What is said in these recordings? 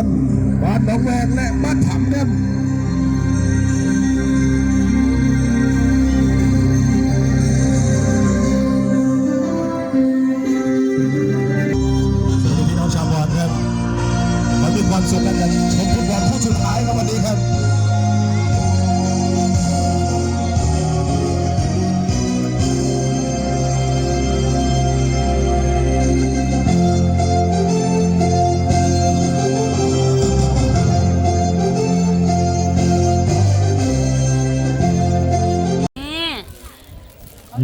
ันบ้านหนองแวงและบ้านถำครับ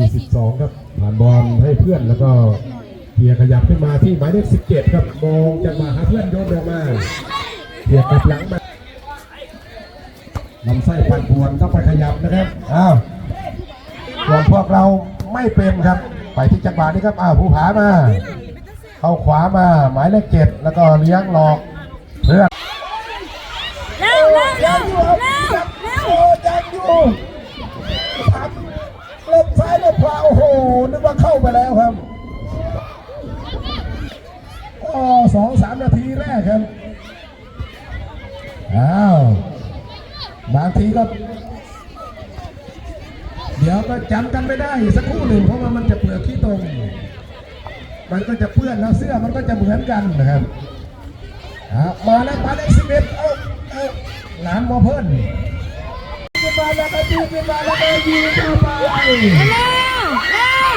22 ครับ ผ่านบอลให้เพื่อนแล้วก็เพียรขยับขึ้นมาที่หมายเลข17 ครับ มองจะมาหาเพื่อนโยนออกมาเพียร์กลับหลังมาลำไส้ปั่นปวนก็ไปขยับนะครับ อ้าวส่วนพวกเราไม่เป็นครับ ไปที่จังหวะนี้ครับ อ้าวผู้ผามา เข้าขวามา หมายเลขเจ็ดแล้วก็เลี้ยงหลอกเพื่อนเร็วเร็วเร็ว โอ้ยังอยู่ทำเล่นซ้ายเล่นขวาโอ้โหนึกว่าเข้าไปแล้วครับอ๋อสองสามนาทีแรกครับ อ้าว บางทีก็ เดี๋ยวก็จำกันไม่ได้สักครู่หนึ่งเพราะว่ามันจะเปลือกขี้ตรง มันก็จะเปื้อนแล้วเสื้อมันก็จะเหมือนกันนะครับมาแล้วมาแล้วสิบเอ็ดเอาเอาหลานมาเพิ่นมาแล้วก็ยิงขึ้นมาแล้วก็ยิงเข้าไป เร็วเร็ว